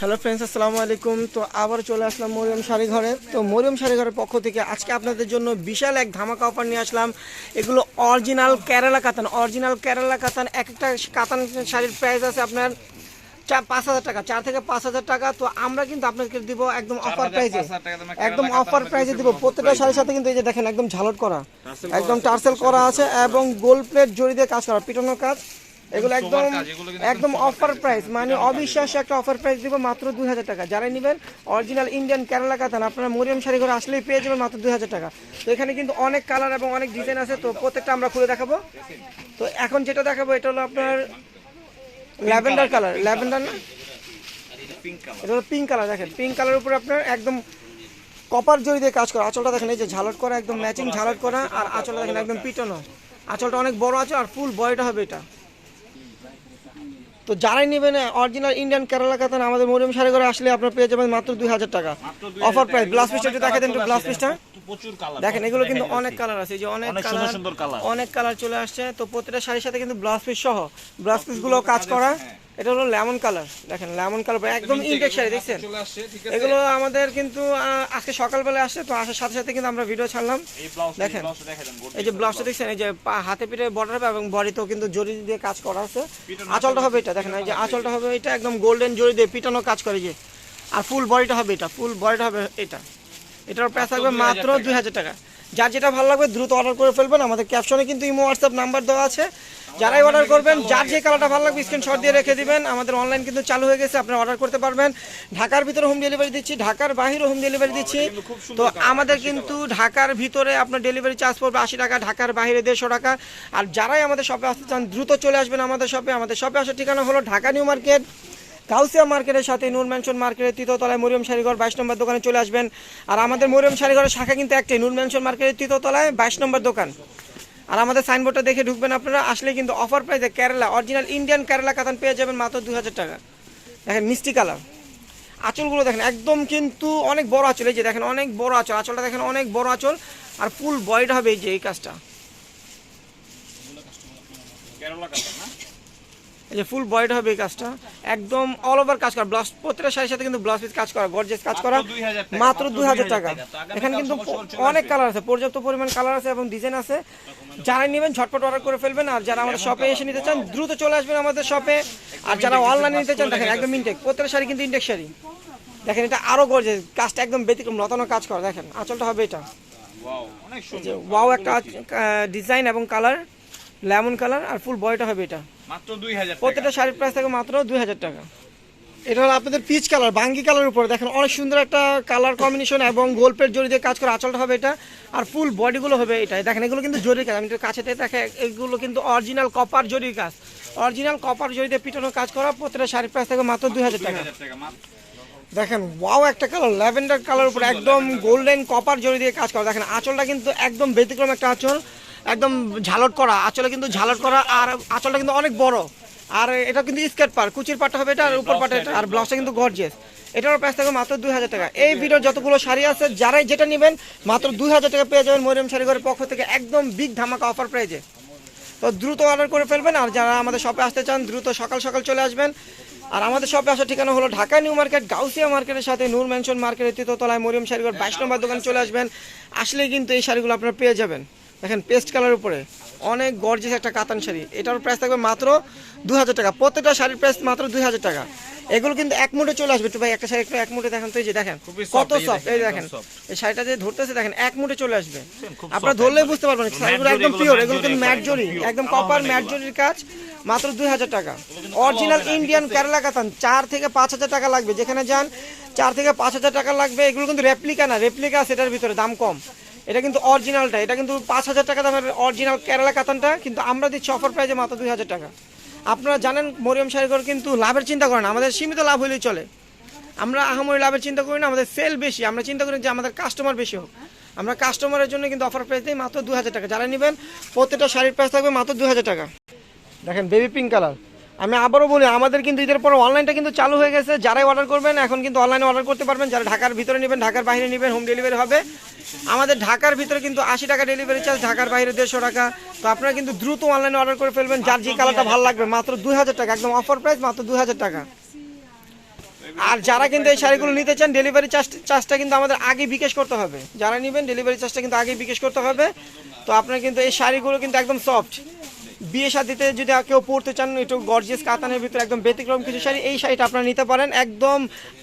Hello friends আসসালামু আলাইকুম। তো আবার চলে আসলাম মরিয়ম শাড়ি ঘরে। তো মরিয়ম শাড়ি ঘরের পক্ষ থেকে আজকে আপনাদের জন্য বিশাল এক ধামাকা অফার নিয়ে আসলাম। এগুলো অরিজিনাল কেরালা কাতান অরিজিনাল কেরালা কাতান এক একটা কাতান শাড়ির প্রাইস আছে আপনার চার পাঁচ হাজার টাকা চার থেকে পাঁচ হাজার টাকা। তো আমরা কিন্তু আপনাকে দিব একদম অফার থেকে প্রাইসে 5,000 টাকা দামের একদম অফার আমরা দিব। প্রত্যেকটা শাড়ির সাথে কিন্তু এই যে দেখেন একদম ঝালট করা। একদম টার্সেল করা আছে এবং গোল্ড প্লেট জড়ি দিয়ে কাজ করা। পিটানোর কাজ। এগুলো একদম একদম অফার। প্রাইস মানে অবিশ্বাস একটা অফার প্রাইস দিব মাত্র দুই হাজার টাকা। যারা নেবেন অরিজিনাল ইন্ডিয়ান কেরালা কাতান আপনারা মরিয়ম শাড়ি করে আসলেই পেয়ে যাবেন মাত্র দুই হাজার টাকা। তো এখানে কিন্তু অনেক কালার এবং অনেক ডিজাইন আছে তো প্রত্যেকটা আমরা খুলে দেখাবো। তো এখন যেটা দেখাবো এটা হলো আপনার ল্যাভেন্ডার কালার ল্যাভেন্ডার না? এটা হলো পিঙ্ক কালার দেখেন। পিঙ্ক কালারের উপরে আপনার একদম কপার জড়ি দিয়ে কাজ করা। আঁচলটা দেখেন এই যে ঝালট করা একদম ম্যাচিং ঝালট করা আর আঁচলটা দেখেন একদম পিটানো আঁচলটা অনেক বড় আছে আর ফুল বয়টা হবে এটা। তো যারাই নেবেন অরিজিনাল ইন্ডিয়ান কেরালা কাতান আমাদের মরিয়ম শাড়ি করে আসলে আপনার পেয়ে যাবেন মাত্র দুই হাজার টাকা। অফার প্রাইস ব্লাস ব্লাউজ পিসটা একটু দেখা দেন একটু ব্লাউজ পিসটা দেখেন এগুলো কিন্তু অনেক কালার আছে এই যে অনেক কালার কালার অনেক কালার চলে আসছে। তো প্রতিটা শাড়ির সাথে কিন্তু ব্লাউজ পিস সহ ব্লাউজ পিসগুলো কাজ করা। এটা হলো লেমন কালার। দেখেন লেমন কালার একদম ইনটেক শাড়ি দেখছেন? এগুলো আমাদের কিন্তু আজকে সকালবেলা আসছে তো আসার সাথে সাথে কিন্তু আমরা ভিডিও ছাড়লাম। দেখেন। এই যে ব্লাউজটা দেখছেন এই যে হাতে পিঠে বর্ডার হবে এবং বডিতেও কিন্তু জরি দিয়ে কাজ করা আছে। আঁচলটা হবে এটা দেখেন এই যে আঁচলটা হবে এটা একদম গোল্ডেন জরি দিয়ে পিটানো কাজ করে যে। আর ফুল বডিটা হবে এটা ফুল বডিটা হবে এটা। এটার প্রাইস থাকবে মাত্র দুই হাজার টাকা। যার যেটা ভালো লাগবে দ্রুত অর্ডার করে ফেলবেন। আমাদের ক্যাপশনে কিন্তু ইমো হোয়াটসঅ্যাপ নাম্বার দেওয়া আছে। যারাই অর্ডার করবেন, যার যে কালারটা ভালো লাগবে স্ক্রিন স্ক্রিনশট দিয়ে রেখে দিবেন। আমাদের অনলাইন কিন্তু চালু হয়ে গেছে, আপনারা অর্ডার করতে পারবেন। ঢাকার ভিতরে হোম ডেলিভারি দিচ্ছি, ঢাকার বাইরে হোম ডেলিভারি দিচ্ছি। তো আমাদের কিন্তু ঢাকার ভিতরে আপনার ডেলিভারি চার্জ পড়বে আশি টাকা, ঢাকার বাইরে দেড়শো টাকা। আর যারাই আমাদের শপে আসতে চান, দ্রুত চলে আসবেন আমাদের শপে আমাদের শপে আসার ঠিকানা হলো ঢাকা নিউ মার্কেট কাউসিয়া মার্কেটের সাথে নূর ম্যানশন মার্কেটের তৃতীয়তলায় মরিয়ম শাড়িঘর বাইশ নম্বর দোকানে চলে আসবেন। আর আমাদের মরিয়ম শাড়িঘরের শাখা কিন্তু একটাই, নূর ম্যানশন মার্কেটের তৃতীয়তলায় বাইশ নম্বর দোকান। আর আমাদের সাইনবোর্ডটা দেখে ঢুকবেন আপনারা। আসলে কিন্তু অফার প্রাইসে কেরালা অরিজিনাল ইন্ডিয়ান কেরালা কাতান পেয়ে যাবেন মাত্র দু হাজার টাকা। দেখেন মিষ্টি কালার। আঁচলগুলো দেখেন, একদম কিন্তু অনেক বড় আঁচল। এই যে দেখেন, অনেক বড় আঁচল। আঁচলটা দেখেন, অনেক বড় আঁচল। আর ফুল বয়ড হবে এই যে এই কাজটা। কেরালা এই যে ফুল বয়ড হবে এই কাজটা। একদম অল ওভার কাজ করা। ব্লাউজ প্রত্যেকটা শাড়ির সাথে কিন্তু ব্লাউজ পিস কাজ করা গর্জেস কাজ করা। মাত্র 2000 টাকা, মাত্র মাত্র দুই হাজার 2000 টাকা। এখানে কিন্তু অনেক কালার আছে পর্যাপ্ত পরিমাণ কালার আছে এবং ডিজাইন আছে। যারা নেবেন ঝটপট অর্ডার করে ফেলবেন। আর যারা আমাদের শপে এসে নিতে চান দ্রুত চলে আসবেন আমাদের শপে আর যারা অনলাইনে নিতে চান দেখেন একদম ইনটেক প্রত্যেকটা শাড়ি কিন্তু ইনটেক শাড়ি। দেখেন এটা আরও গর্জেস কাজটা একদম ব্যতিক্রম লতানো কাজ করা। দেখেন আঁচলটা হবে এটা। ওয়াও একটা ডিজাইন এবং কালার লেমন কালার আর ফুল বয়টা হবে এটা। মাত্র 2000 প্রত্যেকটা শাড়ির প্রাইস থাকে মাত্র দুই হাজার টাকা। এটা হলো আপনাদের পিচ কালার বাঙ্গি কালার উপরে। দেখেন অনেক সুন্দর একটা কালার কম্বিনেশন এবং গোল্পের জড়ি দিয়ে কাজ করা আঁচলটা হবে এটা। আর ফুল বডিগুলো হবে এটা দেখেন এগুলো কিন্তু জরির কাজ। আমি একটু কাছে দেখে এগুলো কিন্তু অরিজিনাল কপার জরির কাজ। অরিজিনাল কপার জড়ি দিয়ে পিটানো কাজ করা প্রত্যেকটা শাড়ির প্রাইস থাকে মাত্র দুই হাজার টাকা। 2000 দেখেন ওয়াও একটা কালার ল্যাভেন্ডার কালার উপরে একদম গোল্ডেন কপার জড়ি দিয়ে কাজ করা। দেখেন আঁচলটা কিন্তু একদম ব্যতিক্রম একটা আঁচল। একদম ঝালট করা আঁচলে কিন্তু ঝালট করা আর আঁচলটা কিন্তু অনেক বড়। আর এটা কিন্তু স্কেট পার কুচির পাটটা হবে এটা আর উপর পাটটা এটা। আর ব্লাউজটা কিন্তু গর্জিয়াস এটার প্রাইস থাকবে মাত্র দুই হাজার টাকা। এই ভিডিওর যতগুলো শাড়ি আছে যারাই যেটা নেবেন মাত্র দুই হাজার টাকা পেয়ে যাবেন মরিয়ম শাড়িঘরের পক্ষ থেকে একদম বিগ ধামাকা অফার প্রাইজে তো দ্রুত অর্ডার করে ফেলবেন আর যারা আমাদের শপে আসতে চান দ্রুত সকাল সকাল চলে আসবেন। আর আমাদের শপে আসার ঠিকানা হলো ঢাকা নিউ মার্কেট গাউসিয়া মার্কেটের সাথে নূর ম্যানশন মার্কেটের তৃতীয়তলায় মরিয়ম শাড়িঘর বাইশ নম্বর দোকানে চলে আসবেন। আসলেই কিন্তু এই শাড়িগুলো আপনারা পেয়ে যাবেন। দেখেন পেস্ট কালার উপরে। অনেক গর্জিয়াস একটা কাতান শাড়ি। এটার প্রাইস থাকবে মাত্র দু হাজার টাকা। প্রত্যেকটা শাড়ির প্রাইস মাত্র দুই হাজার টাকা। এগুলো কিন্তু এক মুঠে চলে আসবে। একটু ভাই একটা শাড়ি এক মুঠে দেখেন তো এই যে দেখেন কত soft, এই সফট দেখেন, এই দেখেন এই শাড়িটা যে ধরতেছে দেখেন এক মুঠে চলে আসবে। আপনারা ধরলেই বুঝতে পারবেন শাড়িগুলো একদম পিওর এগুলো কিন্তু ম্যাট জরি একদম কপার ম্যাট জরির কাজ মাত্র দুই হাজার টাকা অরিজিনাল ইন্ডিয়ান কেরালা কাতান চার থেকে পাঁচ হাজার টাকা লাগবে। যেখানে যান চার থেকে পাঁচ হাজার টাকা লাগবে। এগুলো কিন্তু রেপ্লিকা না রেপ্লিকা সেটার ভিতরে দাম কম। এটা কিন্তু অরিজিনালটা এটা কিন্তু পাঁচ হাজার টাকা দামের অরিজিনাল কেরালা কাতানটা কিন্তু আমরা দিচ্ছি অফার প্রাইজে মাত্র দুই হাজার টাকা। আপনারা জানেন মরিয়ম শাড়িঘর কিন্তু লাভের চিন্তা করেন না, আমাদের সীমিত লাভ হলেই চলে। আমরা আহামরি লাভের চিন্তা করি না আমাদের সেল বেশি আমরা চিন্তা করি যে আমাদের কাস্টমার বেশি হোক। আমরা কাস্টমারের জন্য কিন্তু অফার প্রাইস দিই মাত্র দু হাজার টাকা। যারা নেবেন প্রত্যেকটা শাড়ির প্রাইস থাকবে মাত্র দু হাজার টাকা। দেখেন বেবি পিঙ্ক কালার আমি আবারও বলি, আমাদের কিন্তু ঈদের পর অনলাইনটা কিন্তু চালু হয়ে গেছে। যারাই অর্ডার করবেন, এখন কিন্তু অনলাইনে অর্ডার করতে পারবেন। যারা ঢাকার ভিতরে নেবেন, ঢাকার বাইরে নেবেন হোম ডেলিভারি হবে। আমাদের ঢাকার ভিতরে কিন্তু আশি টাকা ডেলিভারি চার্জ ঢাকার বাইরে দেড়শো টাকা। তো আপনারা কিন্তু দ্রুত অনলাইনে অর্ডার করে ফেলবেন। যার যে কালারটা ভালো লাগবে, মাত্র দুই হাজার টাকা, একদম অফার প্রাইস মাত্র দুই হাজার টাকা। আর যারা কিন্তু এই শাড়িগুলো নিতে চান ডেলিভারি চার্জ চার্জটা কিন্তু আমাদের আগে বিকাশ করতে হবে। যারা নেবেন ডেলিভারি চার্জটা কিন্তু আগে বিকাশ করতে হবে। তো আপনার কিন্তু এই শাড়িগুলো কিন্তু একদম সফট বিয়ে শাদিতে যদি কেউ পড়তে চান একটু গর্জিয়াস কাতানের ভিতরে একদম ব্যতিক্রম কিছু শাড়ি এই শাড়িটা আপনারা নিতে পারেন। একদম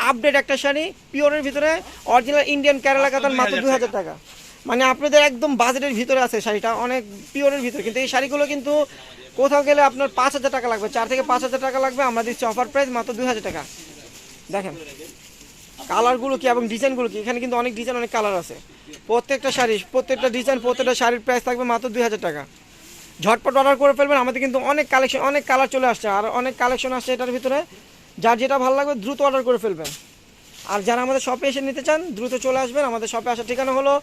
আপডেট একটা শাড়ি পিওরের ভিতরে অরিজিনাল ইন্ডিয়ান কেরালা কাতান মাত্র দুই হাজার টাকা। মানে আপনাদের একদম বাজেটের ভিতরে আছে শাড়িটা অনেক পিওরের ভিতরে। কিন্তু এই শাড়িগুলো কিন্তু কোথাও গেলে আপনার পাঁচ হাজার টাকা লাগবে চার থেকে পাঁচ হাজার টাকা লাগবে আমরা দিচ্ছি অফার প্রাইস মাত্র দুই হাজার টাকা। দেখেন কালারগুলো কি এবং ডিজাইনগুলো কি? এখানে কিন্তু অনেক ডিজাইন অনেক কালার আছে। প্রত্যেকটা শাড়ি প্রত্যেকটা ডিজাইন প্রত্যেকটা শাড়ির প্রাইস থাকবে মাত্র দুই হাজার টাকা। ঝটপট অর্ডার করে ফেলবেন। আমাদের কিন্তু অনেক কালেকশন অনেক কালার চলে আসছে। আর অনেক কালেকশন আসছে এটার ভিতরে। যার যেটা ভালো লাগবে, দ্রুত অর্ডার করে ফেলবেন। আর যারা আমাদের শপে এসে নিতে চান, দ্রুত চলে আসবেন। আমাদের শপে আসার ঠিকানা হলো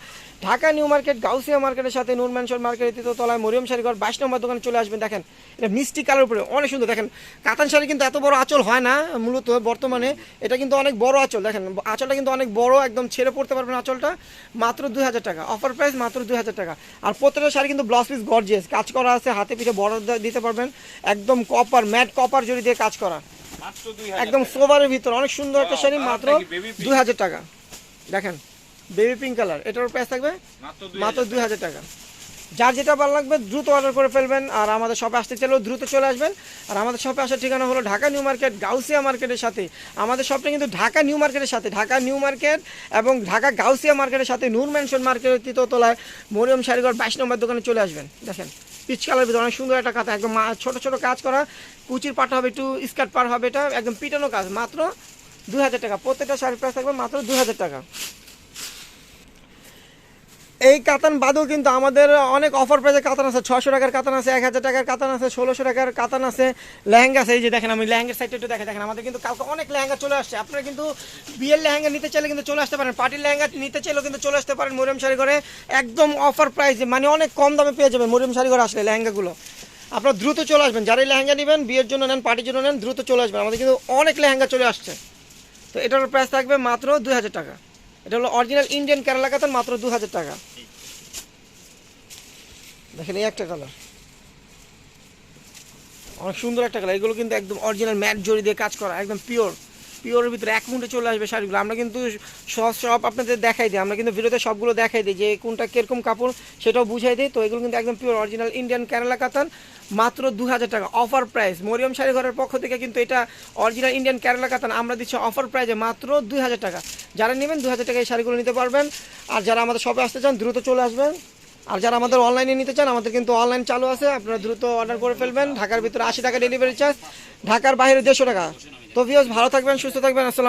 ঢাকা নিউ মার্কেট, গাউসিয়া মার্কেটের সাথে নূর মার্কেটের তৃতীয় তলায় মরিয়ম শাড়িঘর, বাইশ নম্বর দোকানে চলে আসবেন। দেখেন, এটা মিষ্টি কালার উপরে, অনেক সুন্দর। দেখেন, কাতান শাড়ি কিন্তু এত বড় আঁচল হয় না মূলত বর্তমানে। এটা কিন্তু অনেক বড় আঁচল। দেখেন, আঁচলটা কিন্তু অনেক বড়, একদম ছেড়ে পড়তে পারবেন আঁচলটা। মাত্র দুই হাজার টাকা। অফার প্রাইস মাত্র দুই হাজার টাকা। আর প্রত্যেকটা শাড়ি কিন্তু ব্লাউজ পিস গর্জিয়াস কাজ করা আছে, হাতে পিঠে বড় দিতে পারবেন। একদম কপার ম্যাট কপার জড়ি দিয়ে কাজ করা। একদম সোভারের ভিতর অনেক সুন্দর একটা শাড়ি মাত্র দুই হাজার টাকা। দেখেন বেবি পিঙ্ক কালার এটার প্রাইস থাকবে মাত্র দুই হাজার টাকা। যার যেটা ভালো লাগবে দ্রুত অর্ডার করে ফেলবেন আর আমাদের শপে আসতে চাইলেও দ্রুত চলে আসবেন। আর আমাদের শপে আসার ঠিকানা হলো ঢাকা নিউ মার্কেট গাউসিয়া মার্কেটের সাথে। আমাদের শপটা কিন্তু ঢাকা নিউ মার্কেটের সাথে ঢাকা নিউ মার্কেট এবং ঢাকা গাউসিয়া মার্কেটের সাথে নূর ম্যানশন মার্কেটের তৃতীয়তলায় মরিয়ম শাড়িঘর বাইশ নম্বর দোকানে চলে আসবেন। দেখেন পিচ কালার ভিতরে অনেক সুন্দর একটা কাঁথা একদম ছোটো ছোটো কাজ করা। কুচির পাটা হবে একটু স্কার্ট পার হবে, এটা একদম পিটানো কাজ। মাত্র দু হাজার টাকা। প্রত্যেকটা শাড়ির প্রাইস থাকবে মাত্র দু হাজার টাকা। এই কাতান বাদেও কিন্তু আমাদের অনেক অফার প্রাইসে কাতান আছে। ছশো টাকার কাতান আছে, এক হাজার টাকার কাতান আছে, ষোলোশো টাকার কাতান আছে। লেহেঙ্গা আছে, এই যে দেখেন আমি লেহেঙ্গার সাইডটা একটু দেখে দেখেন, আমাদের কিন্তু কালকে অনেক লেহেঙ্গা চলে আসছে। আপনারা কিন্তু বিয়ের লেহেঙ্গা নিতে চাইলে কিন্তু চলে আসতে পারেন। পার্টির লেহেঙ্গা নিতে চাইলেও কিন্তু চলে আসতে পারেন মরিয়ম শাড়ি ঘরে একদম অফার প্রাইসে মানে অনেক কম দামে পেয়ে যাবেন মরিয়ম শাড়ি ঘরে আসলে লেহেঙ্গাগুলো। আপনারা দ্রুত চলে আসবেন। যারাই লেহেঙ্গা নেবেন, বিয়ের জন্য নেন পার্টির জন্য নেন, দ্রুত চলে আসবেন। আমাদের কিন্তু অনেক লেহেঙ্গা চলে আসছে। তো এটার প্রাইস থাকবে মাত্র দুই হাজার টাকা। এটা হলো অরিজিনাল ইন্ডিয়ান কেরালা কাতান মাত্র দু হাজার টাকা। দেখেন এই একটা কালার অনেক সুন্দর একটা কালার এগুলো কিন্তু একদম অরিজিনাল ম্যাট জড়ি দিয়ে কাজ করা, একদম পিওর পিওরের ভিতরে এক মুন্টে চলে আসবে শাড়িগুলো। আমরা কিন্তু সব সব আপনাদের দেখাই দিই। আমরা কিন্তু ভিডিওতে সবগুলো দেখাই দিই যে কোনটা কীরকম কাপড়, সেটাও বুঝাই দিই। তো এগুলো কিন্তু একদম পিওর অরিজিনাল ইন্ডিয়ান কেরালা কাতান মাত্র দু হাজার টাকা। অফার প্রাইস মরিয়ম শাড়ি ঘরের পক্ষ থেকে কিন্তু এটা অরিজিনাল ইন্ডিয়ান কেরালা কাতান আমরা দিচ্ছি অফার প্রাইসে মাত্র দুই হাজার টাকা। যারা নেবেন দু হাজার টাকা এই শাড়িগুলো নিতে পারবেন। আর যারা আমাদের শপে আসতে চান, দ্রুত চলে আসবেন। আর যারা আমাদের অনলাইনে নিতে চান, আমাদের কিন্তু অনলাইন চালু আছে। আপনারা দ্রুত অর্ডার করে ফেলবেন। ঢাকার ভিতরে আশি টাকা ডেলিভারি চার্জ ঢাকার বাইরে দেড়শো টাকা। তো ভিওস ভালো থাকবেন, সুস্থ থাকবেন। আসসালাম